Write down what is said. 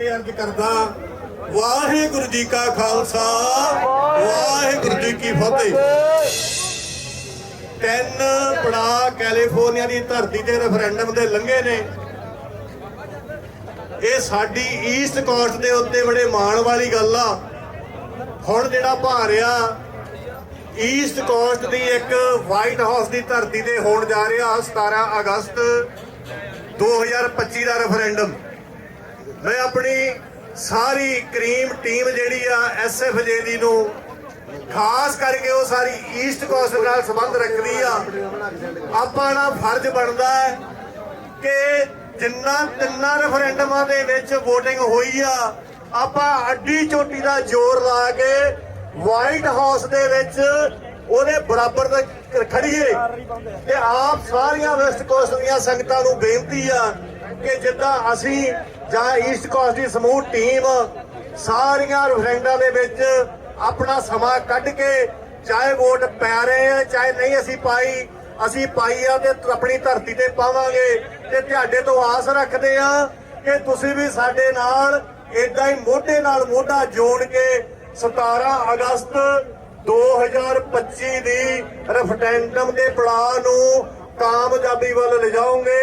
ਅਰਜ਼ ਕਰਦਾ ਵਾਹਿਗੁਰੂ ਜੀ ਕਾ ਖਾਲਸਾ, ਵਾਹਿਗੁਰੂ ਜੀ ਕੀ ਫਤਿਹ। ਤਿੰਨ ਪੜਾ ਕੈਲੀਫੋਰਨੀਆ ਦੀ ਧਰਤੀ ਤੇ ਰੈਫਰੈਂਡਮ ਦੇ ਲੰਘੇ ਨੇ। ਇਹ ਸਾਡੀ ਈਸਟ ਕੋਸਟ ਦੇ ਉੱਤੇ ਬੜੇ ਮਾਣ ਵਾਲੀ ਗੱਲ ਆ। ਹੁਣ ਜਿਹੜਾ ਭਾਰਿਆ ਈਸਟ ਕੋਸਟ ਦੀ ਇੱਕ ਵਾਈਟ ਹਾਊਸ ਦੀ ਧਰਤੀ ਤੇ ਹੋਣ ਜਾ ਰਿਹਾ 17 ਅਗਸਤ 2025 ਦਾ ਰੈਫਰੈਂਡਮ ਮੈਂ ਆਪਣੀ ਸਾਰੀ ਕਰੀਮ ਟੀਮ ਜਿਹੜੀ ਆ ਐਸਐਫਜੇ ਦੀ ਨੂੰ ਖਾਸ ਕਰਕੇ ਉਹ ਸਾਰੀ ਈਸਟ ਕੋਸਟ ਨਾਲ ਸੰਬੰਧ ਰੱਖਦੀ ਆ। ਆਪਾਂ ਦਾ ਫਰਜ਼ ਬਣਦਾ ਹੈ ਕਿ ਜਿੰਨਾ ਤਿੰਨਾਂ ਰੈਫਰੈਂਡਮਾਂ ਦੇ ਵਿੱਚ VOTING ਹੋਈ ਆ, ਆਪਾਂ ਅੱਡੀ ਚੋਟੀ ਦਾ ਜ਼ੋਰ ਲਾ ਕੇ ਵਾਈਟ ਹਾਊਸ ਦੇ ਵਿੱਚ ਉਹਦੇ ਬਰਾਬਰ ਤੇ ਖੜੀਏ ਤੇ ਆਪ ਸਾਰੀਆਂ ਵੈਸਟ ਕੋਸਟ ਦੀਆਂ ਸੰਗਤਾਂ ਨੂੰ ਬੇਨਤੀ ਆ ਕਿ ਜਿੱਦਾਂ ਅਸੀਂ ਜਾਂ ਈਸਟ ਕੋਸਟ ਦੀ ਸਮੂਹ ਟੀਮ ਸਾਰੀਆਂ ਰੈਫਰੈਂਡਾਂ ਦੇ ਵਿੱਚ ਆਪਣਾ ਸਮਾਂ ਕੱਢ ਕੇ ਚਾਹੇ ਵੋਟ ਪੈ ਰਹੇ ਆ, ਚਾਹੇ ਨਹੀਂ ਅਸੀਂ ਪਾਈ ਅਸੀਂ ਪਾਈ ਆ ਤੇ ਆਪਣੀ ਧਰਤੀ ਤੇ ਪਾਵਾਂਗੇ। ਤੇ ਤੁਹਾਡੇ ਤੋਂ ਆਸ ਰੱਖਦੇ ਆ ਕਿ ਤੁਸੀਂ ਵੀ ਸਾਡੇ ਨਾਲ ਇਦਾਂ ਹੀ ਮੋਢੇ ਨਾਲ ਮੋਢਾ ਜੋੜ ਕੇ 17 ਅਗਸਤ 2025 ਦੀ ਰੈਫਰੈਂਡਮ ਦੇ ਪੜਾਅ ਨੂੰ ਕਾਮਯਾਬੀ ਵੱਲ ਲਿਜਾਓਗੇ।